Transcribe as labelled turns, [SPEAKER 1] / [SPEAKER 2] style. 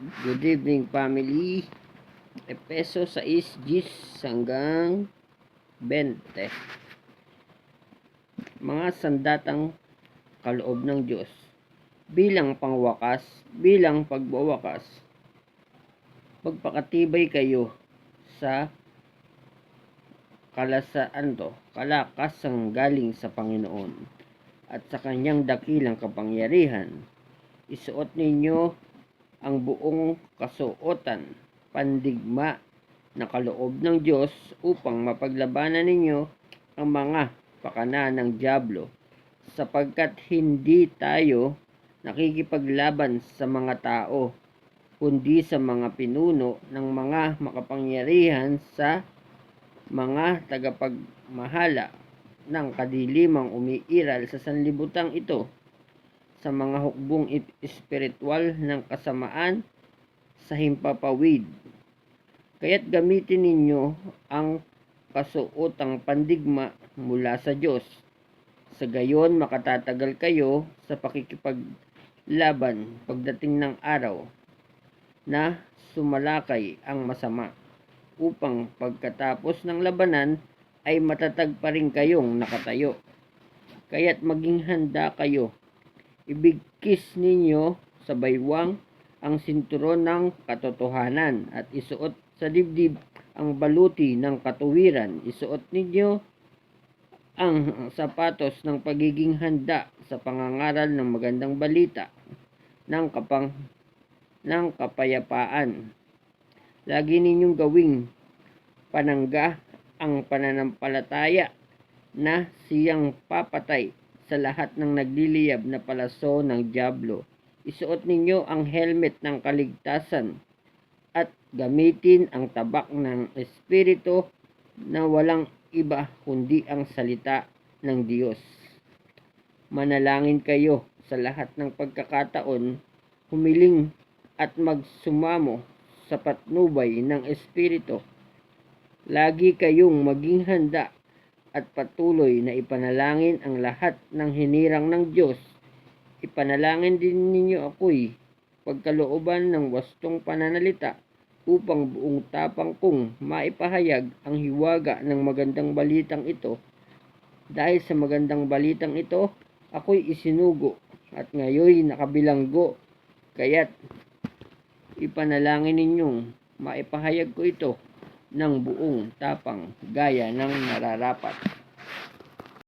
[SPEAKER 1] Good evening family. Epeso 6 gis hanggang 20. Mga sandatang kaloob ng Diyos. Bilang pangwakas, bilang pagbawakas, pagpakatibay kayo sa kalasaan to, kalakasang galing sa Panginoon at sa kanyang dakilang kapangyarihan. Isuot ninyo ang buong kasuotan, pandigma na kaloob ng Diyos upang mapaglabanan ninyo ang mga pakana ng Diablo sapagkat hindi tayo nakikipaglaban sa mga tao kundi sa mga pinuno ng mga makapangyarihan sa mga tagapagmahala ng kadilimang umiiral sa sanlibutang ito sa mga hukbong espiritual ng kasamaan sa himpapawid. Kaya't gamitin ninyo ang kasuotang pandigma mula sa Diyos. Sa gayon makatatagal kayo sa pakikipaglaban pagdating ng araw na sumalakay ang masama upang pagkatapos ng labanan ay matatag pa rin kayong nakatayo. Kaya't maging handa kayo ibigkis ninyo sa baywang ang sinturon ng katotohanan at isuot sa dibdib ang baluti ng katuwiran. Isuot ninyo ang sapatos ng pagiging handa sa pangangaral ng magandang balita ng kapang ng kapayapaan. Lagi ninyong gawing panangga ang pananampalataya na siyang papatay sa lahat ng nagliliyab na palaso ng Diablo. Isuot ninyo ang helmet ng kaligtasan at gamitin ang tabak ng Espiritu na walang iba kundi ang salita ng Diyos. Manalangin kayo sa lahat ng pagkakataon, humiling at magsumamo sa patnubay ng Espiritu. Lagi kayong maging handa at patuloy na ipanalangin ang lahat ng hinirang ng Diyos. Ipanalangin din ninyo ako'y pagkalooban ng wastong pananalita upang buong tapang kong maipahayag ang hiwaga ng magandang balitang ito. Dahil sa magandang balitang ito, ako'y isinugo at ngayoy nakabilanggo. Kaya't ipanalangin ninyong maipahayag ko ito ng buong tapang gaya ng nararapat.